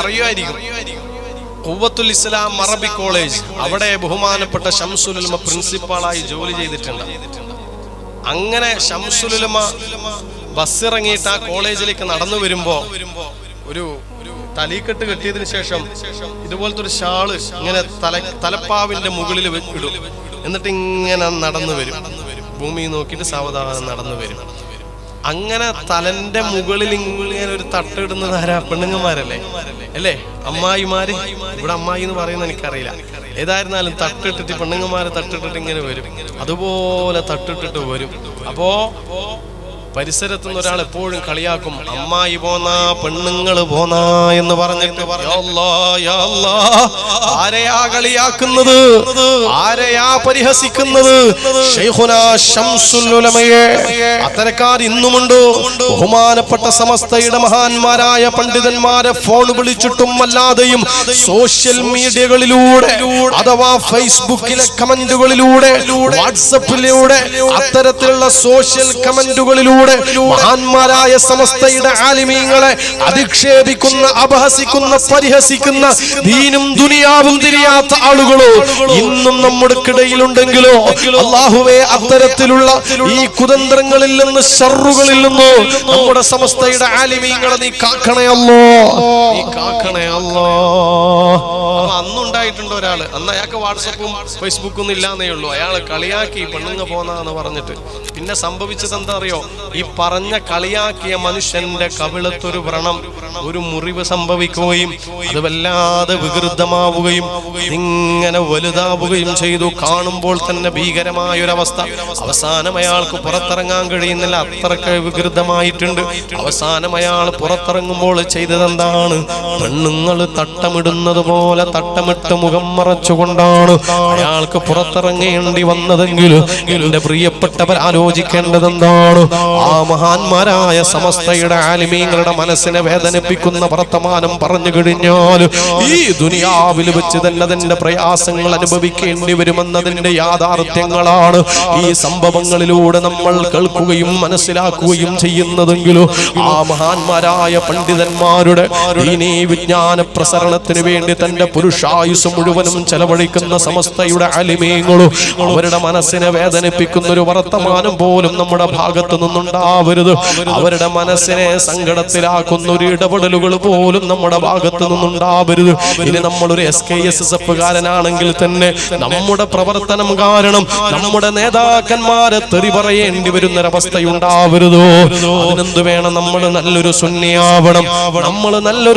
അറിയുമായിരിക്കും. കുവത്തുൽ ഇസ്ലാം അറബി കോളേജ് അവിടെ ബഹുമാനപ്പെട്ട ഷംസുലുലമ പ്രിൻസിപ്പാളായി ജോലി ചെയ്തിട്ടുണ്ട്. അങ്ങനെ ഷംസുലുലമ ബസ് ഇറങ്ങിയിട്ട് ആ കോളേജിലേക്ക് നടന്നു വരുമ്പോ ഒരു തലീക്കെട്ട് കെട്ടിയതിന് ശേഷം ഇതുപോലത്തെ ഒരു ഷാൾ ഇങ്ങനെ തല തലപ്പാവിന്റെ മുകളിൽ ഇടും. എന്നിട്ട് ഇങ്ങനെ നടന്നു വരും. ഭൂമി നോക്കിയിട്ട് സാവധാനം നടന്നു വരും. അങ്ങനെ തലന്റെ മുകളിൽ ഇങ്ങനെ ഒരു തട്ടിടുന്നത് ആരാ? പെണ്ണുങ്ങന്മാരല്ലേ? അല്ലേ? അമ്മായിമാര്? ഇവിടെ അമ്മായി എന്ന് പറയുന്നത് എനിക്കറിയില്ല. ഏതായിരുന്നാലും തട്ടിട്ടിട്ട് പെണ്ണുങ്ങന്മാരെ തട്ടിട്ടിട്ട് ഇങ്ങനെ വരും. അതുപോലെ തട്ടിട്ടിട്ട് വരും. അപ്പോ പരിസരത്ത് നിന്ന് ഒരാൾ എപ്പോഴും കളിയാക്കും അമ്മായി പോന്നാ പെണ്ണുങ്ങൾ പോന്നാ എന്ന് പറഞ്ഞിട്ട് ആരെയാ കളിയാക്കുന്നത്? ആരെയാ പരിഹസിക്കുന്നത്? അത്തരക്കാർ ഇന്നുമുണ്ട്. ബഹുമാനപ്പെട്ട സമസ്തയുടെ മഹാന്മാരായ പണ്ഡിതന്മാരെ ഫോൺ വിളിച്ചിട്ടും അല്ലാതെയും സോഷ്യൽ മീഡിയകളിലൂടെ അഥവാ ഫേസ്ബുക്കിലെ കമന്റുകളിലൂടെ വാട്സപ്പിലൂടെ അത്തരത്തിലുള്ള സോഷ്യൽ കമന്റുകളിലൂടെ മഹാന്മാരായ സമസ്തയുടെ ആലിമീങ്ങളെ അധിക്ഷേപിക്കുന്ന അപഹസിക്കുന്ന പരിഹസിക്കുന്ന ദീനും ദുനിയാവും തിരിയാത്ത ആളുകളോ ഇന്നും നമ്മുടെ കിടയിലുണ്ടെങ്കിലോ അള്ളാഹുവെ അത്തരത്തിലുള്ള ഈ കുതന്ത്രങ്ങളിൽ നിന്ന് ഷറുകളിൽ നിന്നോ നമ്മുടെ സമസ്തയുടെ ആലിമീങ്ങളെ നീ കാക്കണയല്ലോ. നീ ഒരാൾ. അന്ന് അയാൾക്ക് വാട്സപ്പും ഫേസ്ബുക്കും ഒന്നും ഇല്ലാന്നേ ഉള്ളൂ. അയാൾ കളിയാക്കി പെണ്ണുങ്ങ പോന്നാന്ന് പറഞ്ഞിട്ട്. പിന്നെ സംഭവിച്ചത് എന്താ അറിയോ? ഈ പറഞ്ഞ കളിയാക്കിയ മനുഷ്യന്റെ കവിളത്തൊരു വ്രണം ഒരു മുറിവ് സംഭവിക്കുകയും അത് വല്ലാതെ വികൃതമാവുകയും ഇങ്ങനെ വലുതാവുകയും ചെയ്തു. കാണുമ്പോൾ തന്നെ ഭീകരമായ ഒരു അവസ്ഥ അവസാനം അയാൾക്ക് പുറത്തിറങ്ങാൻ കഴിയുന്നില്ല. അത്രയ്ക്ക് വികൃതമായിട്ടുണ്ട്. അവസാനം അയാൾ പുറത്തിറങ്ങുമ്പോൾ ചെയ്തത് എന്താണ് പെണ്ണുങ്ങൾ തട്ടമിടുന്നത് പോലെ തട്ടമിട്ട് മുഖം മറച്ചുകൊണ്ടാണ്. അയാൾക്ക് പുറത്തിറങ്ങേണ്ടി വന്നതെങ്കിലും എന്റെ പ്രിയപ്പെട്ടവർ ആലോചിക്കേണ്ടത് എന്താണ് ആ മഹാന്മാരായ സമസ്തയുടെ ആലിമീങ്ങളുടെ മനസ്സിനെ വേദനിപ്പിക്കുന്ന വർത്തമാനം പറഞ്ഞു കഴിഞ്ഞാൽ ഈ ദുനിയാവിൽ വെച്ച് തന്നെ തന്റെ പ്രയാസങ്ങൾ അനുഭവിക്കേണ്ടി വരുമെന്നതിന്റെ യാഥാർത്ഥ്യങ്ങളാണ് ഈ സംഭവങ്ങളിലൂടെ നമ്മൾ കേൾക്കുകയും മനസ്സിലാക്കുകയും ചെയ്യുന്നതെങ്കിലും ആ മഹാന്മാരായ പണ്ഡിതന്മാരുടെ ഇനി വിജ്ഞാന പ്രസരണത്തിന് വേണ്ടി തന്റെ പുരുഷായുസ് മുഴുവനും ചെലവഴിക്കുന്ന സമസ്തയുടെ അലിമീങ്ങളും അവരുടെ മനസ്സിനെ വേദനിപ്പിക്കുന്ന ഒരു വർത്തമാനം പോലും നമ്മുടെ ഭാഗത്ത് നിന്നുണ്ടാവരുത്. അവരുടെ മനസ്സിനെ സങ്കടത്തിലാക്കുന്ന ഒരു ഇടപെടലുകൾ പോലും നമ്മുടെ ഭാഗത്ത് നിന്നുണ്ടാവരുത്. ഇനി നമ്മളൊരു S K S S F കാരനാണെങ്കിൽ തന്നെ നമ്മുടെ പ്രവർത്തനം കാരണം നമ്മുടെ നേതാക്കന്മാരെ തെറി പറയേണ്ടി വരുന്നൊരവസ്ഥയുണ്ടാവരുതോ? അതിനെന്ത് വേണം? നമ്മൾ നല്ലൊരു സുന്നിയാവണം. നമ്മൾ നല്ലൊരു